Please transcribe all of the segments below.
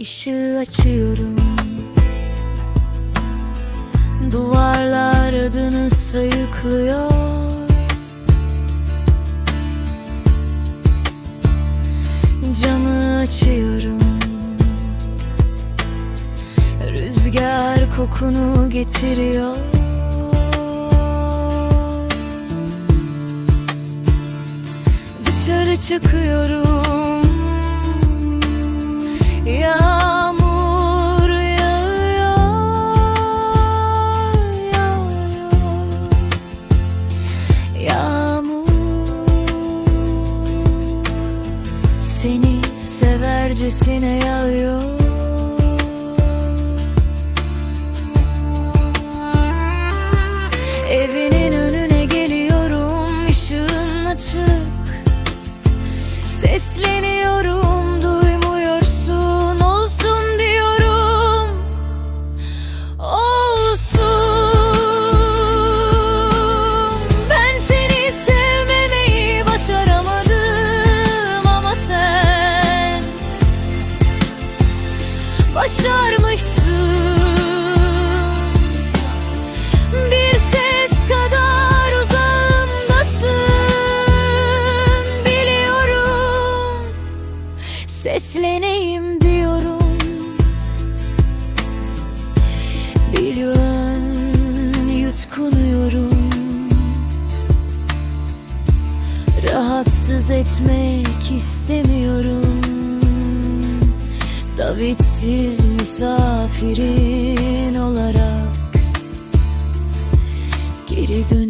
ışığı açıyorum. Duvarlar adını sayıklıyor. Camı açıyorum. Rüzgar kokunu getiriyor. Dışarı çıkıyorum severcesine yağıyor. Evinin önüne geliyorum ışığın açık. Sesleniyorum Başarmışsın. Bir ses kadar uzağımdasın. Biliyorum Sesleneyim diyorum. Biliyorsun yutkunuyorum. Rahatsız etmek istemiyorum Davitsiz misafirin olarak Geri dönüyorum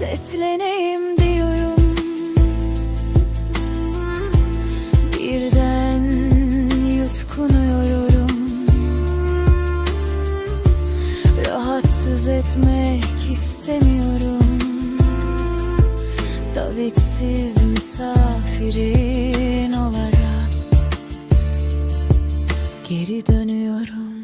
Sesleneyim diyorum. Birden yutkunuyorum Rahatsız etmek istemiyorum. Davetsiz misafirin olarak Geri dönüyorum